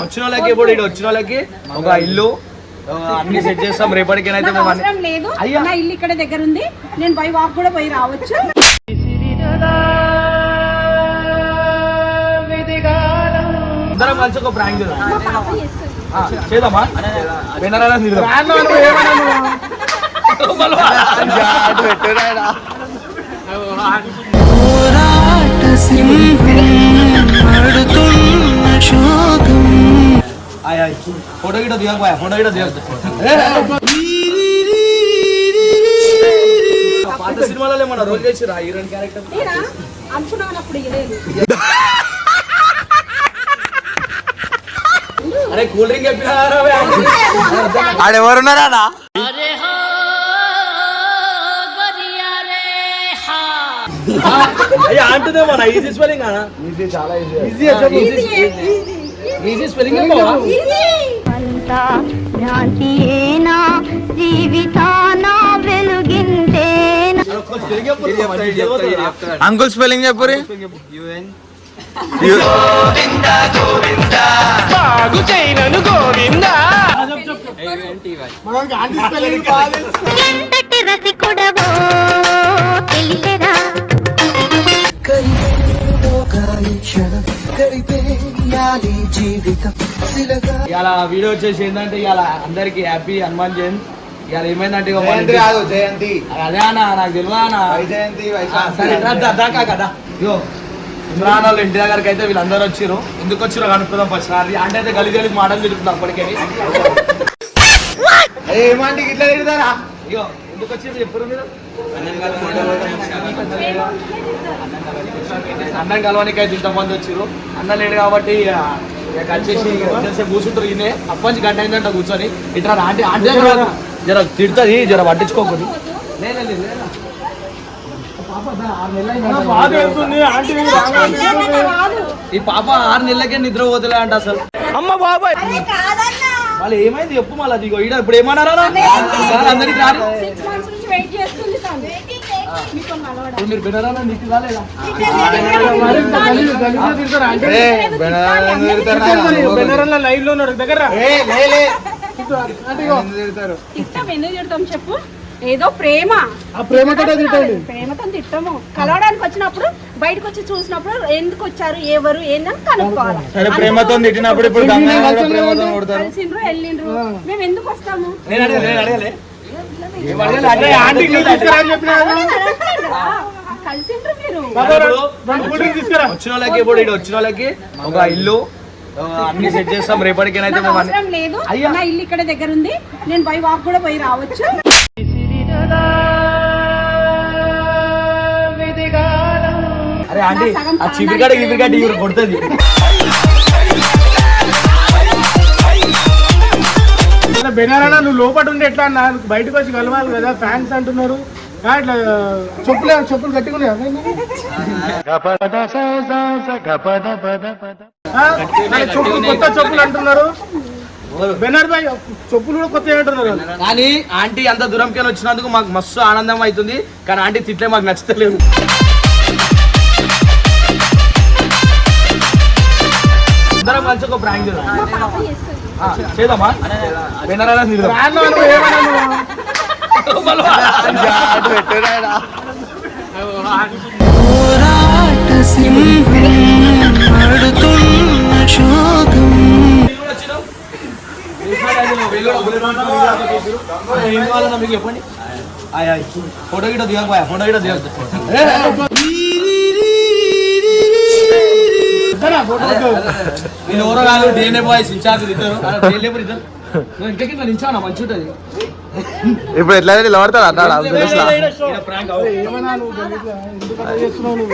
వచ్చిన వాళ్ళకి ఇప్పుడు ఇటు వచ్చిన వాళ్ళకి ఒక ఇల్లు. అన్ని సెట్ చేస్తాం. అవసరం లేదు. అయ్యా. నా ఇల్లు ఇక్కడ దగ్గర ఉంది నేను బై వాక్ కూడా పోయి రావచ్చు. అందరం కలిసి ఒక ప్రాంక్ చేద్దాం. మా పాప చేస్తుంది. ఆ, చేద్దామా వినరా మీరు ఫోటో గిట దిగకపోయా ఫోటో గిట దిగ పాత సినిమాలలో ఏమన్నా రోల్ చేసిరా హీరోయిన్ క్యారెక్టర్ నేనా అనుకున్నాను అప్పుడు ఇవ్వలేదు అరే కూల్ డ్రింక్ చెప్పినారా ఆడెవరున్నారా అయ్యా అంటుందే మన ఈజీ స్పెల్లింగ్ ఈజీ చాలా ఈజీ ఈజీ స్పెల్లింగ్ అంతా భ్రాంతియేనా జీవితాన వెలుగిందేనా అంకుల్ స్పెల్లింగ్ రసికుడవో తెలియరా ఇలా వీడియో వచ్చేసి ఏంటంటే ఇలా అందరికి హ్యాపీ హనుమాన్ జయంత్. ఇలా ఏమైందంటే జయంతి కాదు జయంతి. అదే అన్న నాకు తెలియదు సరే దా- దాకా కదా ఇగో ఇమ్రాన్ వాళ్ళ ఇంటి దగ్గరికి అయితే వీళ్ళందరూ వచ్చిర్రు. ఎందుకు వచ్చిరో కనుక్కుందాం ఫస్ట్. అది అంటే అయితే గలి గలి మాటలు తిరుగుతున్నాం అప్పటికే. ఏమంటే ఇట్లా తిడతారా? ఇగో ఎందుకు వచ్చిర్రు చెప్పరు మీరు? అన్నం కలవడానికి అయితే ఇంతమంది వచ్చిర్రు. అన్నం లేడు కాబట్టి ఇక ఇక వచ్చేసి కూర్చుంటారు ఈయనే. అప్పటి గంట అయిందంట కూర్చొని. ఇట్లా ఆంటీ ఆంటీ జర తిడుతుంది జర పట్టించుకోకూడదు. ఈ పాప ఆరు నెలలకే నిద్ర పోతలే అంట అసలు. వాళ్ళు ఏమైంది? చెప్పు మళ్ళీ అది ఈడ ఇప్పుడు ఏమన్నారా అందరికి రారు. ఇప్పుడు మీరు నీకు రాలేదా? తిట్టం ఎందుకు తిడతాం చెప్పు? ఏదో ప్రేమ. ప్రేమతో తిట్టము. కలవడానికి వచ్చినప్పుడు బయటకు వచ్చి చూసినప్పుడు ఎందుకు వచ్చారు ఎవరు ఏందని కనుక్కోవాలి. సరే ప్రేమతో తిట్టినప్పుడు ఇప్పుడు కలిసిండ్రు వెళ్ళిండ్రు. మేము ఎందుకు వస్తాము? కలిసిండ్రు మీరు. వచ్చిన వాళ్ళకి ఇప్పుడు వచ్చిన వాళ్ళకి ఒక ఇల్లు అన్ని సెట్ చేస్తాం. అన్ని- అవసరం లేదు. నా ఇల్లు ఇక్కడ దగ్గర ఉంది నేను బై వాక్ కూడా పోయి రావచ్చు. అరే ఆంటీ ఆ చిపిరికాడ గిపిరికాడ ఇవి కొడుతుంది. బెనారన్నా నువ్వు లోపల ఉండి ఎట్లా అన్నా? బయటకు వచ్చి కలవాలి కదా ఫ్యాన్స్ అంటున్నారు. ఆ, ఇట్లా చెప్పులే చెప్పులు కట్టుకున్నాయి చెప్పులు కొత్త చెప్పులు అంటున్నారు. బెనర్ బాయ్ చెప్పులు కూడా కొత్త అంటున్నారు. కానీ ఆంటీ అంత దూరంకి వచ్చినందుకు మాకు మస్తు ఆనందం అవుతుంది. కానీ ఆంటీ తిట్లే మాకు నచ్చలేదు అందరం కలిసి ఒక ప్రాంక్ చేద్దాం. చేద్దామా? వినరా మీరు రాను నువ్వు ఏమన్నా? నువ్వు? మీకు చెప్పండి. ఆయ్ ఆయ్ ఫోటో గిట దిగకపోయా? ఫోటో గిట దిగ నేను ఎవరో కాదు డిఎన్ఏ బాయ్స్ ఇన్ఛార్జ్ ఇద్దరు. డిఎన్ఏ ఇద్దరు. నువ్వు ఇంటికి ఇట్లా నించానా మంచి ఉంటుంది. ఇప్పుడు ఎట్లా అన్నాడు నువ్వు గలీజ్గా ఎందుకు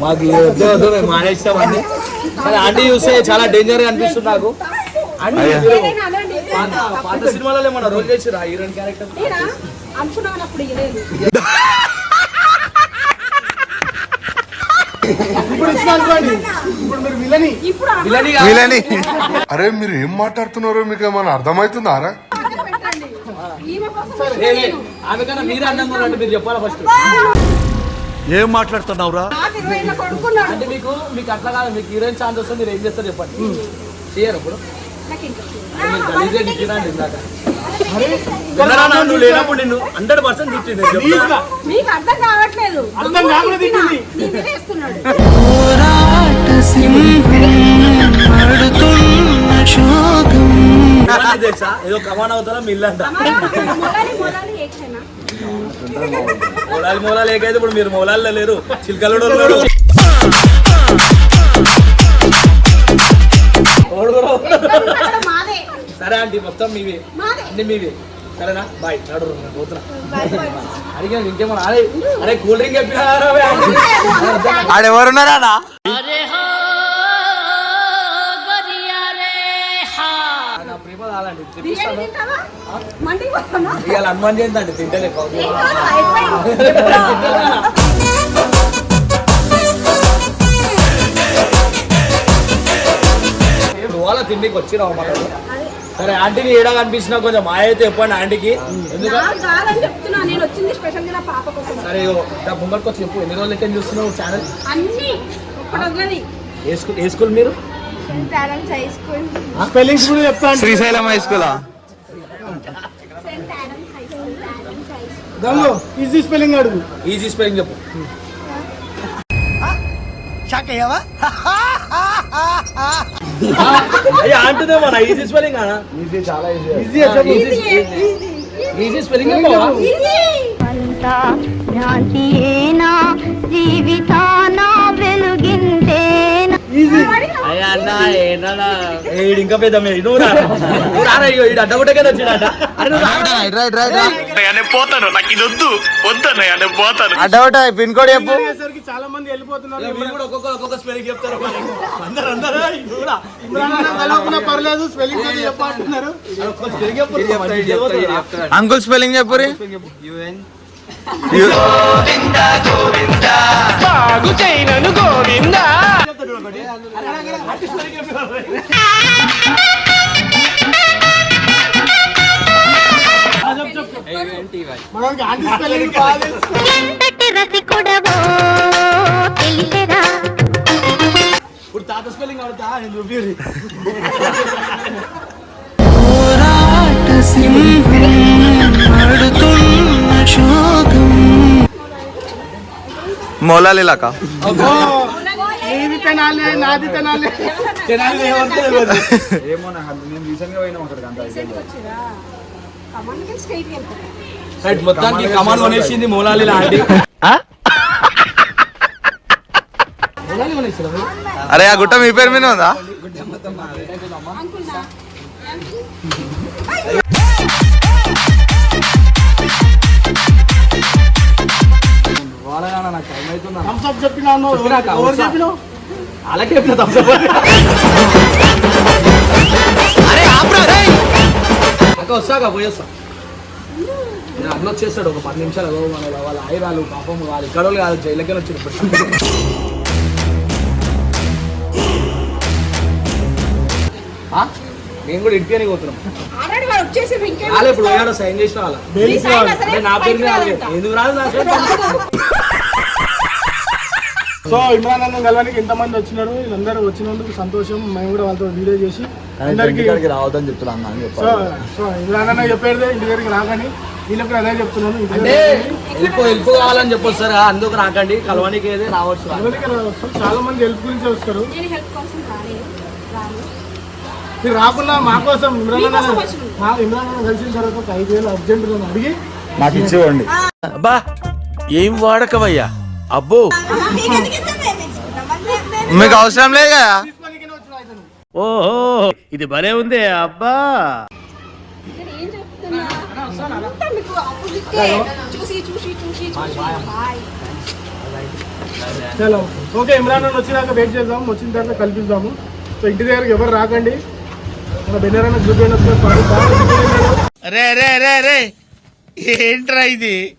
మాకు వద్దు వద్దు మేము కానీ ఆంటీ చూస్తే చాలా డేంజర్గా అనిపిస్తుంది నాకు. పాత సినిమాలలో ఏమన్నా రోల్ చేసిరా హీరోయిన్ క్యారెక్టర్ అరే మీరు ఏం మాట్లాడుతున్నారో మీకు ఏమైనా అర్థమవుతుందారా లే. ఆమె కన్నా మీరు ఉన్నారంటే మీరు చెప్పాలా ఫస్ట్ ఏం మాట్లాడుతున్నావురా? అంటే మీకు మీకు అట్లా కాదు మీకు హీరోయిన్ ఛాన్స్ వస్తే మీరు ఏం చేస్తారు చెప్పండి? చేయరు ఇప్పుడు నువ్వు లేనప్పుడు నిన్ను హండ్రెడ్ పర్సెంట్ తిట్టింది ప్లీజ్గా మీకు అర్థం కావట్లేదు. అర్థం కాకుండా తిట్టింది. నీ మీద వేస్తున్నాడు ఇవన్నీ తెలుసా? ఏదో కమాన్ అవుతారా మిల్లంట మొలాలి మొలాలి మూలాలు మూలాలు ఏకైతే ఇప్పుడు మీరు మూలాల్లో లేరు. చిలకలుడు ఉన్నాడు సరే ఆంటీ మొత్తం మీవే. మాదే. అన్ని మీవే. సరేనా? బాయ్. నడు నేను పోతున్నా. అడిగాను ఇంకేమన్నా? అరే అరే కూల్ డ్రింక్ చెప్పినారా ఆడెవరున్నారా బిర్యానీ తెప్పిస్తాను ఇవాళ హనుమాన్ అయిపోయింది. వాళ్ళ తిండికి వచ్చినావు మనకు సరే ఆంటీని ఏడా కనిపించినా కొంచెం మా అయితే చెప్పండి ఆంటీకి. సరే ముంగట్కి వచ్చి చెప్పు. ఎన్ని రోజులకి చూస్తున్నావు ఛానల్ ఏ స్కూల్ మీరు? స్పెల్లింగ్స్ కూడా చెప్తా అంటే శ్రీశైలం హై స్కూలా దానిలో ఈజీ స్పెల్లింగ్ అడుగు. ఈజీ స్పెల్లింగ్ చెప్పు. అయ్యా అంటుందే మన ఈజీ స్పెల్లింగ్ అన్న ఈజీ చాలా ఈజీ ఈజీ ఈజీ స్పెల్లింగ్ చెప్పవా అంతా భ్రాంతియేనా జీవితాన ఏడు ఇంకా పెద్ద మే- నువ్వు రా నువ్వు రారా ఇగో ఈడు అడ్డగొట్టే కదా వచ్చిందట అరే నువ్వు రా. రైట్ రైట్ రైట్ రైట్ పోతాను. నాకు ఇది వద్దు. వద్దన్నయ్య నేను పోతాను. అడ్డవట పిన్ కోడ్ చెప్పు. చాలా మంది వెళ్ళిపోతున్నారు. మీరు కూడా ఒక్కొక్కరు ఒక్కొక్క స్పెల్లింగ్ చెప్తారు. అందరు అందరూ నువ్వు రా. ఇమ్రాన్ అన్న కలవకున్నా పర్లేదు. స్పెల్లింగ్ అది చెప్పంటున్నారు? అంకుల్ స్పెల్లింగ్ మనకి ఇప్పుడు తాత స్పెల్లింగ్ అడుగుతా నేను చూపిరి మౌలాలి ఇలాకా అబ్బో, నీది తినాలి నాది తినాలి జనాలు ఏమంటే తెలియదు. కమాండ్కి స్ట్రైట్ వెళ్తాను రైట్ మొత్తానికి కమాన్ కొనేసింది మూలాలి లాంటి అరే ఆ గుట్ట మీ పేరు మీద ఉందా? అలాగే వస్తాక పోయేస్తా నేను అన్న వచ్చేస్తాడు ఒక పది నిమిషాలు అదో మన వాళ్ళ ఆయురాలు పాపం వాళ్ళు ఇక్కడ వాళ్ళు కాదు జైలకే వచ్చి నేను కూడా ఇంటికి పోతున్నాం? వాళ్ళు ఇప్పుడు పోయాడో సైన్ చేసిన వాళ్ళ. నా పేరు. ఎందుకు రాదు నా? సో ఇమ్రాన్ అన్న కలవానికి ఎంతమంది వచ్చినారు. వీళ్ళందరూ వచ్చినందుకు సంతోషం. మేము కూడా వాళ్ళతో వీడియో చేసి అందరికి రావద్దని చెప్తున్నా అన్న అని సో సో ఇమ్రాన్ అన్న చెప్పేది ఇంటి దగ్గరికి రాకని వీళ్ళకి అదే చెప్తున్నాను అంటే హెల్ప్ హెల్ప్ కావాలని చెప్పొస్తారు? అందుకు రాకండి. కలవానికి ఏది రావచ్చు. రావచ్చు. చాలా మంది హెల్ప్ గురించి వస్తారు. నేను హెల్ప్ కోసం రాలేదు. రాను. మీరు రాకుండా మా కోసం ఇమ్రాన్ అన్న మీకోసం. మా ఇమ్రాన్ అన్న కలిసిన తర్వాత ఒక ఐదు వేలు అర్జెంట్ అడిగి మాకు ఇచ్చేవాడి అబ్బా ఏం వాడకవయ్యా అబ్బో. మీకు అవసరం లేదు కదా ఓహో ఇది భలే ఉంది అబ్బా. నేను ఏం చెప్తున్నా? అంతా మీకు opposite ఏ. చూసి చూసి చూసి చూసి. బాయ్. చలో. ఓకే ఇమ్రాన్ అన్న వచ్చినాక వెయిట్ చేద్దాం. వచ్చిన తర్వాత కల్పిద్దాము. సో ఇంటి దగ్గరికి ఎవరు రాకండి. మన బెన్నరన్న చూపించిన రే రే రే రే. ఏంట్రా ఇది?